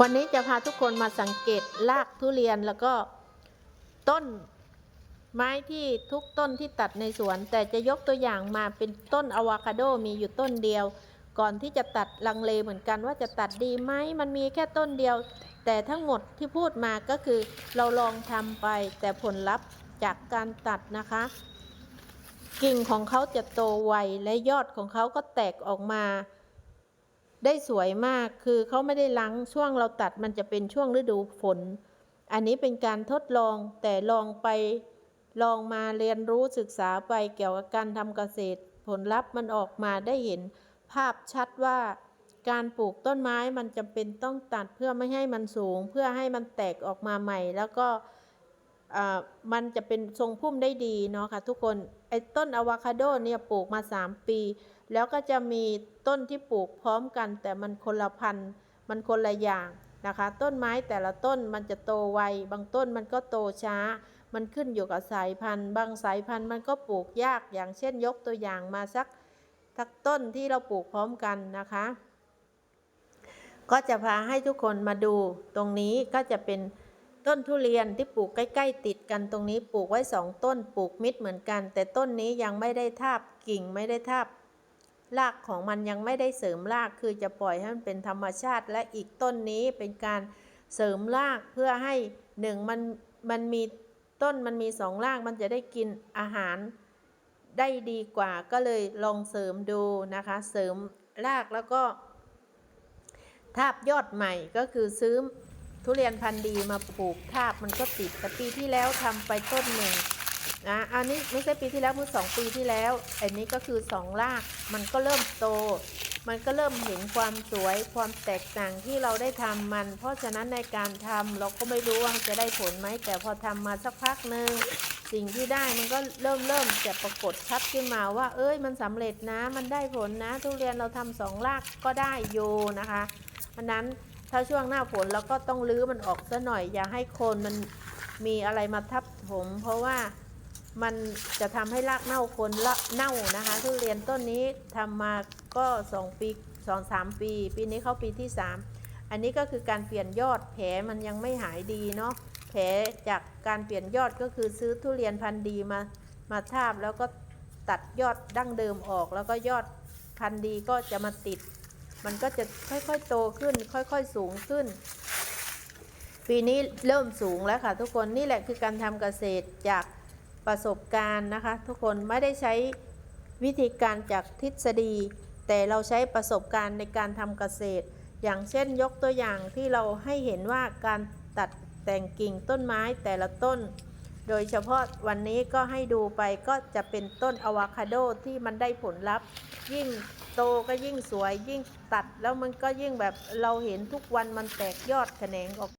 วันนี้จะพาทุกคนมาสังเกตรากทุเรียนแล้วก็ต้นไม้ที่ทุกต้นที่ตัดในสวน แต่จะยกตัวอย่างมาเป็นต้นอะวาคาโดมีอยู่ต้นเดียว ก่อนที่จะตัดลังเลเหมือนกันว่าจะตัดดีไหมมันมีแค่ต้นเดียว แต่ทั้งหมดที่พูดมาก็คือเราลองทำไปแต่ผลลัพธ์จากการตัดนะคะ กิ่งของเขาจะโตไวและยอดของเขาก็แตกออกมา ได้สวยมากคือเขาไม่ได้ล้างช่วงเราตัดมันจะเป็นช่วงฤดูฝน อันนี้เป็นการทดลองแต่ลองไปลองมาเรียนรู้ศึกษาไปเกี่ยวกับการทำเกษตร ผลลัพธ์มันออกมาได้เห็นภาพชัดว่า การปลูกต้นไม้มันจำเป็นต้องตัดเพื่อไม่ให้มันสูง เพื่อให้มันแตกออกมาใหม่ แล้วก็ มันจะเป็นทรงพุ่มได้ดีเนาะค่ะทุกคนไอ้ต้นอะวาคาโดเนี่ยปลูกมา 3 ปี แล้วก็จะมีต้นที่ปลูกพร้อมกัน แต่มันคนละพันธุ์มันคนละอย่างนะคะ ต้นไม้แต่ละต้นมันจะโตไวบางต้นมันก็โตช้า มันขึ้นอยู่กับสายพันธุ์ บางสายพันธุ์มันก็ปลูกยากอย่างเช่นยกตัวอย่างมาสักทักต้นที่เราปลูกพร้อมกันนะคะ ก็จะพาให้ทุกคนมาดูตรงนี้ก็จะเป็น ต้นทุเรียนที่ปลูกใกล้ ๆ ติดกันตรงนี้ปลูกไว้สองต้นปลูกมิดเหมือนกัน แต่ต้นนี้ยังไม่ได้ทาบกิ่งไม่ได้ทาบรากของมันยังไม่ได้เสริมรากคือจะปล่อยให้มันเป็นธรรมชาติ และอีกต้นนี้เป็นการเสริมรากเพื่อให้หนึ่งมันมันมีต้นมันมีสองรากมันจะได้กินอาหารได้ดีกว่าก็เลยลองเสริมดูนะคะ เสริมรากแล้วก็ทาบยอดใหม่ก็คือซื้อ ทุเรียนพันธุ์ดีมาปลูกทาบมันก็ติดแต่ปีที่แล้วทำไปต้นหนึ่งนะอันนี้ไม่ใช่ปีที่แล้วเมื่อสองปีที่แล้วอันนี้ก็คือสองรากมันก็เริ่มโต มันก็เริ่มเห็นความสวยความแตกต่างที่เราได้ทำมัน เพราะฉะนั้นในการทำเราก็ไม่รู้ว่าจะได้ผลไหมแต่พอทำมาสักพักหนึ่งสิ่งที่ได้มันก็เริ่มเริ่มจะปรากฏชัดขึ้นมาว่า เอ้ยมันสำเร็จนะ มันได้ผลนะ ทุเรียนเราทำสองรากก็ได้อยู่นะคะเพราะฉะนั้น ถ้าช่วงหน้าฝนเราก็ต้องรื้อมันออกซะหน่อย อย่าให้โคนมันมีอะไรมาทับถมเพราะว่ามันจะทำให้รากเน่าคนละเน่านะคะทุเรียนต้นนี้ทำมาก็สองปีสองสามปี ปีนี้เข้าปีที่สามอันนี้ก็คือการเปลี่ยนยอดแผลมันยังไม่หายดีเนาะแผลจากการเปลี่ยนยอดก็คือซื้อทุเรียนพันธุ์ดีมามาทาบแล้วก็ตัดยอดดั้งเดิมออก แล้วก็ยอดพันธุ์ดีก็จะมาติด มันก็จะค่อยๆโตขึ้น ค่อยๆสูงขึ้น ปีนี้เริ่มสูงแล้วค่ะ ทุกคนนี่แหละคือการทำเกษตรจากประสบการณ์นะคะ ทุกคนไม่ได้ใช้วิธีการจากทฤษฎี แต่เราใช้ประสบการณ์ในการทำเกษตร อย่างเช่นยกตัวอย่างที่เราให้เห็นว่าการตัดแต่งกิ่งต้นไม้แต่ละต้น โดยเฉพาะวันนี้ก็ให้ดูไปก็จะเป็นต้นอะวาคาโดที่มันได้ผลลัพธ์ ยิ่งโตก็ยิ่งสวยยิ่งตัดแล้วมันก็ยิ่งแบบเราเห็นทุกวันมันแตกยอดแขนงออก